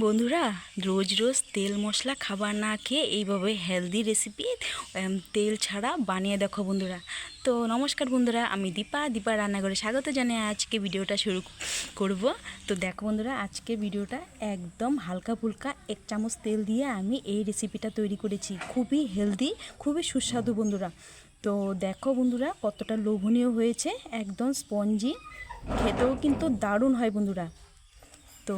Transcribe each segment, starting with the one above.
বন্ধুরা, রোজ রোজ তেল মশলা খাবার না খেয়ে এইভাবে হেলদি রেসিপি তেল ছাড়া বানিয়ে দেখো বন্ধুরা। তো নমস্কার বন্ধুরা, আমি দীপা। দীপা রান্নাঘরে স্বাগত জানিয়ে আজকে ভিডিওটা শুরু করব। তো দেখো বন্ধুরা, আজকে ভিডিওটা একদম হালকা ফুলকা এক চামচ তেল দিয়ে আমি এই রেসিপিটা তৈরি করেছি। খুবই হেলদি খুবই সুস্বাদু বন্ধুরা। তো দেখো বন্ধুরা, কতটা লোভনীয় হয়েছে, একদম স্পঞ্জি খেতেও কিন্তু দারুণ হয় বন্ধুরা। তো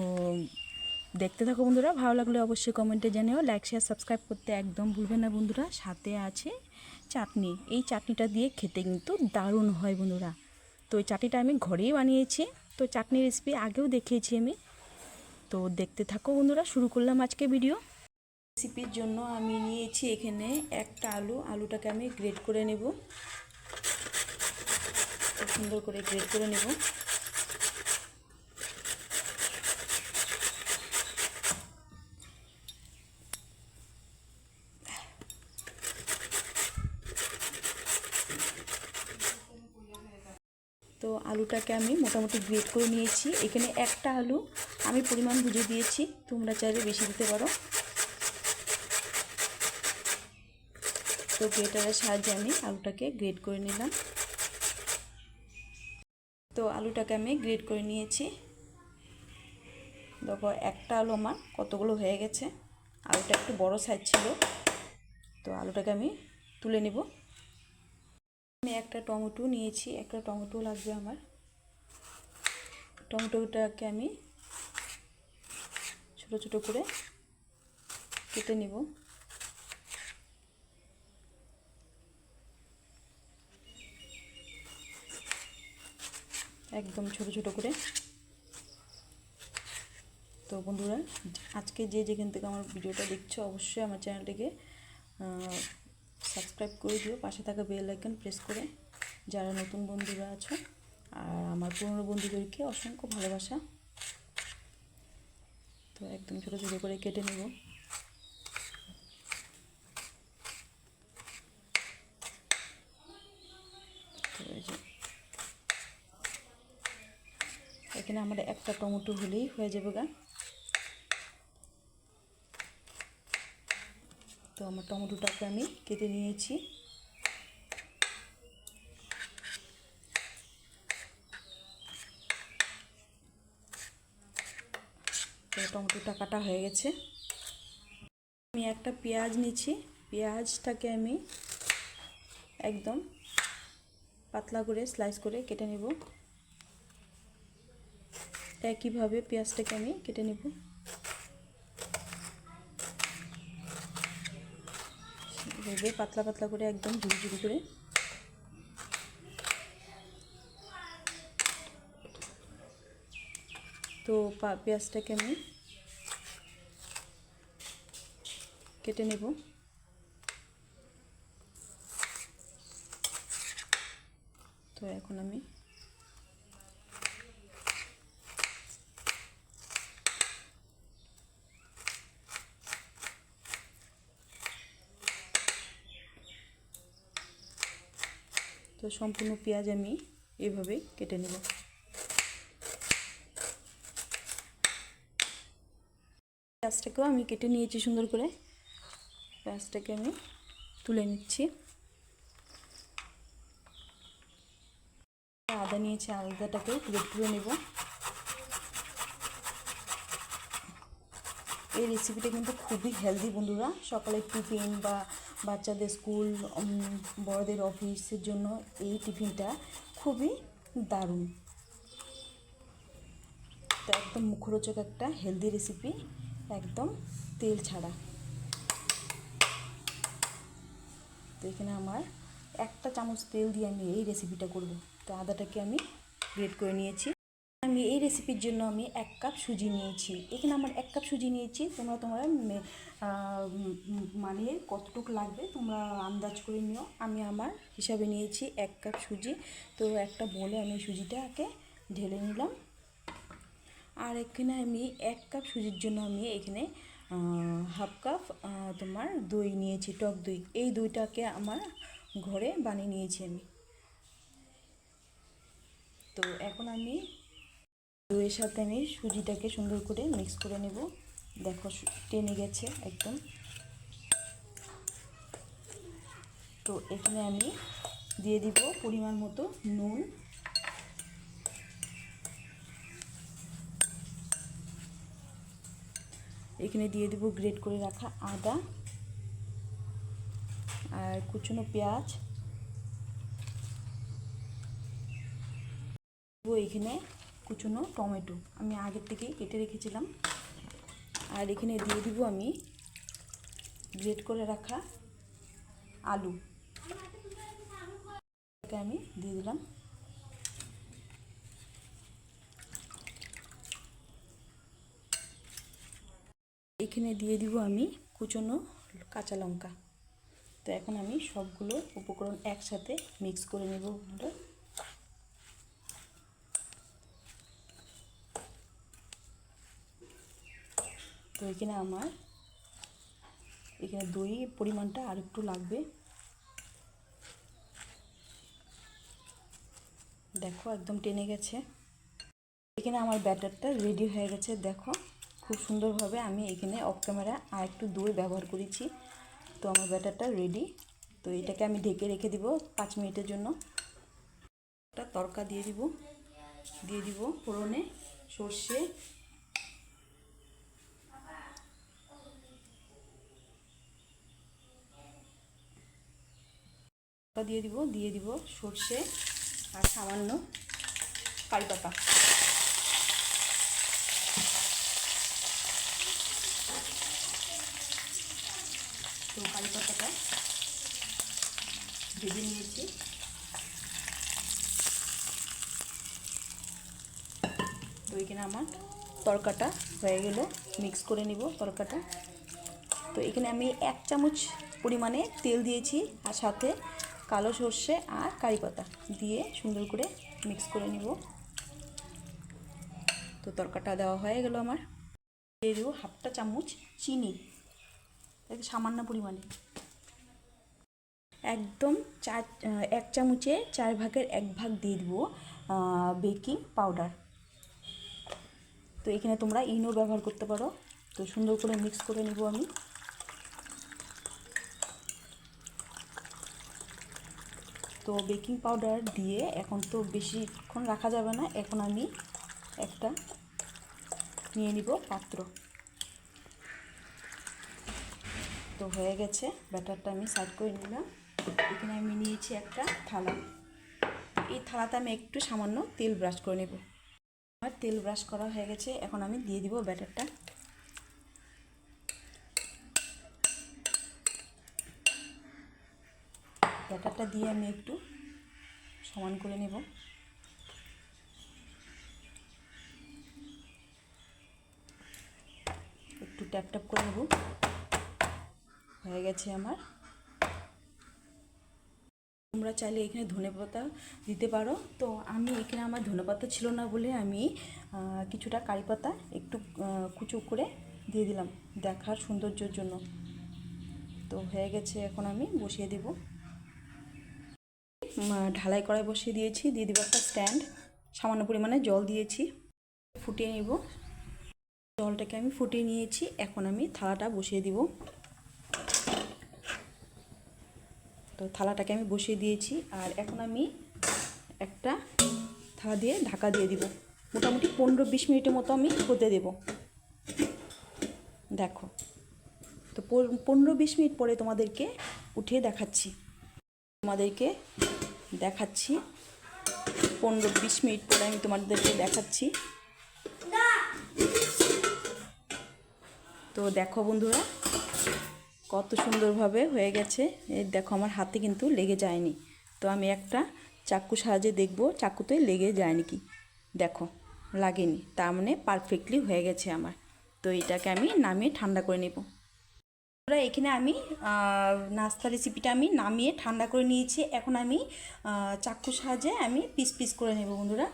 দেখতে থাকো বন্ধুরা, ভালো লাগলে অবশ্যই কমেন্টে জানিও। লাইক শেয়ার সাবস্ক্রাইব করতে একদম ভুলবেন না বন্ধুরা, সাথে আছে চাটনি। এই চাটনিটা দিয়ে খেতে কিন্তু দারুণ হয় বন্ধুরা। তো এই চাটনিটা আমি ঘরেই বানিয়েছি। তো চাটনি রেসিপি আগেও দেখিয়েছি আমি। তো দেখতে থাকো বন্ধুরা, শুরু করলাম আজকে ভিডিও রেসিপির জন্য আমি নিয়েছি এখানে একটা আলু। আলুটাকে আমি গ্রেড করে নেব। সুন্দর করে গ্রেড করে নেব। তো আলুটাকে আমি মোটামুটি গ্রেট করে নিয়েছি। এখানে একটা আলু আমি পরিমাণ বুঝে দিয়েছি, তোমরা চাইলে বেশি দিতে পারো। তো গ্রেটারের সাহায্যে আমি আলুটাকে গ্রেট করে নিলাম। তো আলুটাকে আমি গ্রেট করে নিয়েছি। দেখো, একটা আলু আমার কতগুলো হয়ে গেছে। আলুটা একটু বড় সাইজ ছিল। তো আলুটাকে আমি তুলে নেব। আমি একটা টমেটো নিয়েছি, একটা টমেটো লাগবে আমার। টমেটোটাকে আমি ছোট ছোট করে কেটে নেব। একদম ছোট ছোট করে। তো বন্ধুরা, আজকে যে যেখান থেকে আমার ভিডিওটা দেখছ, অবশ্যই আমার চ্যানেলটিকে সাবস্ক্রাইব করে দিও। পাশে থাকা বেল আইকন প্রেস করে যারা নতুন বন্ধুরা আছো আর আমার পুরনো বন্ধুদেরকে অসংখ্য ভালোবাসা। তো একদম ছোটো ছোটো করে কেটে নেব। এখানে আমার একটা টমেটো হলেই হয়ে যাবে গা। তো আমার টমেটোটাকে আমি কেটে নিয়েছি। তো টমেটোটা কাটা হয়ে গেছে। আমি একটা পেঁয়াজ নিচ্ছি পেঁয়াজটাকে আমি একদম পাতলা করে স্লাইস করে কেটে নেব। একইভাবে পেঁয়াজটাকে আমি কেটে নেব। এভাবে পাতলা পাতলা করে একদম ঝুড়ি করে। তো পেঁয়াজটাকে আমি কেটে নেব। তো এখন আমি তো সম্পূর্ণ পেঁয়াজ আমি এভাবে কেটে নেব। পেঁয়াজটাকেও আমি কেটে নিয়েছি সুন্দর করে। পেঁয়াজটাকে আমি তুলে নিচ্ছি। আদা নিয়েছি, আদাটাকেও তুলে করে নেব। এই রেসিপিটা কিন্তু খুবই হেলদি বন্ধুরা। সকালে টিফিন বা বাচ্চাদের স্কুল বড়দের অফিসের জন্য এই টিফিনটা খুবই দারুণ। তো একদম মুখরোচক একটা হেলদি রেসিপি একদম তেল ছাড়া। তো এখানে আমার একটা চামচ তেল দিয়ে আমি এই রেসিপিটা করব। তো আদাটাকে আমি গ্রেট করে নিয়েছি। আমি এই রেসিপির জন্য আমি এক কাপ সুজি নিয়েছি। এখানে আমার এক কাপ সুজি নিয়েছি। তোমরা তোমরা মানে কতটুকু লাগবে তোমরা আন্দাজ করে নিও। আমি আমার হিসাবে নিয়েছি এক কাপ সুজি। তো একটা বলে আমি সুজিটাকে ঢেলে নিলাম। আর এখানে আমি এক কাপ সুজির জন্য আমি এখানে হাফ কাপ তোমার দই নিয়েছি, টক দই। এই দইটাকে আমার ঘরে বানিয়ে নিয়েছি আমি। তো এখন আমি দইয়ের সাথে আমি সুজিটাকে সুন্দর করে মিক্স করে নেব। দেখো টেনে গেছে একদম। তো এখানে আমি দিয়ে দিব পরিমাণ মতো নুন। এখানে দিয়ে দিব গ্রেট করে রাখা আদা আর কুচনো পেঁয়াজ। এখানে কুচনো টমেটো। আমি আগের থেকেই কেটে রেখেছিলাম। আর এখানে দিয়ে দিব আমি গ্রেট করে রাখা আলু। আমি দিয়ে দিলাম। এখানে দিয়ে দিব আমি কুচনো কাঁচা লঙ্কা। তো এখন আমি সবগুলো উপকরণ একসাথে মিক্স করে নেব বন্ধুরা। তো এখানে আমার, এখানে দই পরিমাণটা আর একটু লাগবে। দেখো, একদম টেনে গেছে। এখানে আমার ব্যাটারটা রেডি হয়ে গেছে, দেখো। খুব সুন্দরভাবে আমি এখানে অফ ক্যামেরা আর একটু দই ব্যবহার করেছি। তো আমার ব্যাটারটা রেডি। তো এটাকে আমি ঢেকে রেখে দিব পাঁচ মিনিটের জন্য। একটা তরকা দিয়ে দিব। দিয়ে দিব ফোড়নে সর্ষে দিয়ে দিব দিয়ে দিব সর্ষে আর সামান্য কারি পাতা। তো কারি পাতাটা ভেজে নিয়েছি। তো এখানে আমার তরকাটা হয়ে গেল মিক্স করে নিব তরকাটা। তো এখানে আমি এক চামচ পরিমাণে তেল দিয়েছি আর সাথে কালো সর্ষে আর কারি পাতা দিয়ে সুন্দর করে মিক্স করে নিব। তো তরকাটা দেওয়া হয়ে গেল আমার। দিয়ে দেবো হাফটা চামচ চিনি সামান্য পরিমাণে। একদম চার, এক চামচে চার ভাগের এক ভাগ দিয়ে দেবো বেকিং পাউডার। তো এখানে তোমরা ইনো ব্যবহার করতে পারো। তো সুন্দর করে মিক্স করে নিব আমি। তো বেকিং পাউডার দিয়ে এখন তো বেশিক্ষণ রাখা যাবে না, এখন আমি একটা নিয়ে নিব পাত্র। তো হয়ে গেছে, ব্যাটারটা আমি সাইড করে নিলাম। এখানে আমি নিয়েছি একটা থালা। এই থালাতে আমি একটু সামান্য তেল ব্রাশ করে নেব। আমার তেল ব্রাশ করা হয়ে গেছে, এখন আমি দিয়ে দিব ব্যাটারটা। ব্যাটারটা দিয়ে আমি একটু সমান করে নেব। একটু ট্যাপ ট্যাপ করে নেব। হয়ে গেছে আমার। তোমরা চাইলে এখানে ধনেপাতা দিতে পারো। তো আমি এখানে আমার ধনেপাতা ছিল না বলে আমি কিছুটা কারি পাতা একটু কুচু করে দিয়ে দিলাম দেখার সৌন্দর্যের জন্য। তো হয়ে গেছে, এখন আমি বসিয়ে দেব। ঢালাই কড়াই বসিয়ে দিয়েছি। দিয়ে দেবো একটা স্ট্যান্ড সামান্য পরিমাণে জল দিয়েছি। ফুটিয়ে নেব। জলটাকে আমি ফুটিয়ে নিয়েছি। এখন আমি থালাটা বসিয়ে দিব। তো থালাটাকে আমি বসিয়ে দিয়েছি। আর এখন আমি একটা থালা দিয়ে ঢাকা দিয়ে দিব। মোটামুটি পনেরো বিশ মিনিটের মতো আমি হতে দেব। দেখো। তো পনেরো বিশ মিনিট পরে তোমাদেরকে উঠিয়ে দেখাচ্ছি। তোমাদেরকে দেখাচ্ছি। পনেরো বিশ মিনিট পরে আমি তোমাদেরকে দেখাচ্ছি। তো দেখো বন্ধুরা, কত সুন্দরভাবে হয়ে গেছে। এই দেখো, আমার হাতে কিন্তু লেগে যায়নি। তো আমি একটা চাক্কু সাহায্যে দেখব চাক্কুতে লেগে যায়নি কি? দেখো, লাগেনি। তার মানে পারফেক্টলি হয়ে গেছে আমার। তো এটাকে আমি নামিয়ে ঠান্ডা করে নেব। বন্ধুরা এখানে আমি নাস্তা রেসিপিটা আমি নামিয়ে ঠান্ডা করে নিয়েছি। এখন আমি আহ, চাক্ষুর সাহায্যে আমি পিস পিস করে নেব বন্ধুরা।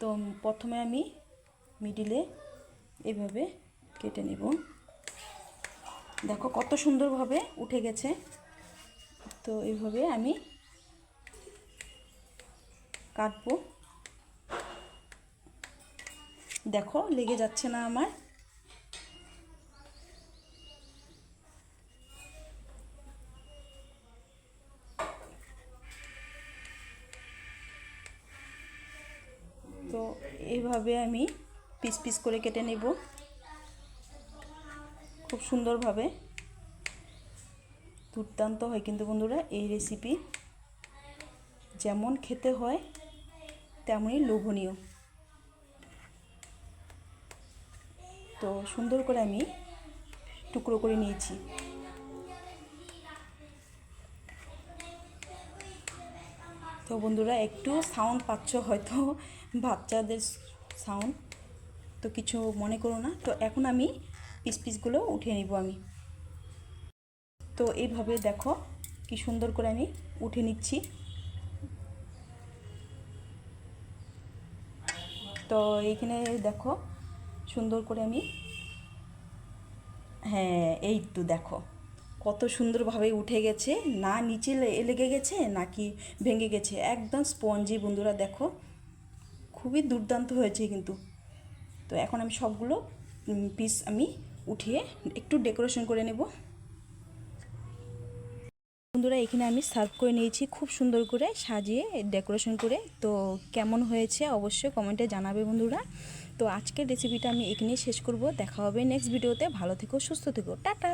তো প্রথমে আমি মিডিলে এভাবে কেটে নেব। দেখো কত সুন্দরভাবে উঠে গেছে। তো এইভাবে আমি কাটবো। দেখো লেগে যাচ্ছে না আমার। আমি পিস পিস করে কেটে নেব। খুব সুন্দরভাবে। দুর্দান্ত হয় কিন্তু বন্ধুরা এই রেসিপি যেমন খেতে হয়, তেমনই লোভনীয়। তো সুন্দর করে আমি টুকরো করে নিয়েছি। তো বন্ধুরা একটু সাউন্ড পাচ্ছ হয়তো বাচ্চাদের সাউন্ড তো কিছু মনে করো না। তো এখন আমি পিস পিসগুলো উঠিয়ে নিব আমি। তো এইভাবে দেখো কি সুন্দর করে আমি উঠে নিচ্ছি। তো এইখানে দেখো সুন্দর করে আমি হ্যাঁ এই তো দেখো। কত সুন্দরভাবে উঠে গেছে। না নিচে লেগে গেছে, নাকি ভেঙে গেছে। একদম স্পঞ্জি বন্ধুরা দেখো। খুবই দুর্দান্ত হয়েছে কিন্তু। তো এখন আমি সবগুলো পিস আমি উঠিয়ে একটু ডেকোরেশন করে নেব। বন্ধুরা, এখানে আমি সার্ভ করে নিয়েছি খুব সুন্দর করে সাজিয়ে ডেকোরেশন করে। তো কেমন হয়েছে অবশ্যই কমেন্টে জানাবে বন্ধুরা। তো আজকের রেসিপিটা আমি এখানেই শেষ করব। দেখা হবে নেক্সট ভিডিওতে ভালো থেকো, সুস্থ থেকো। টাটা!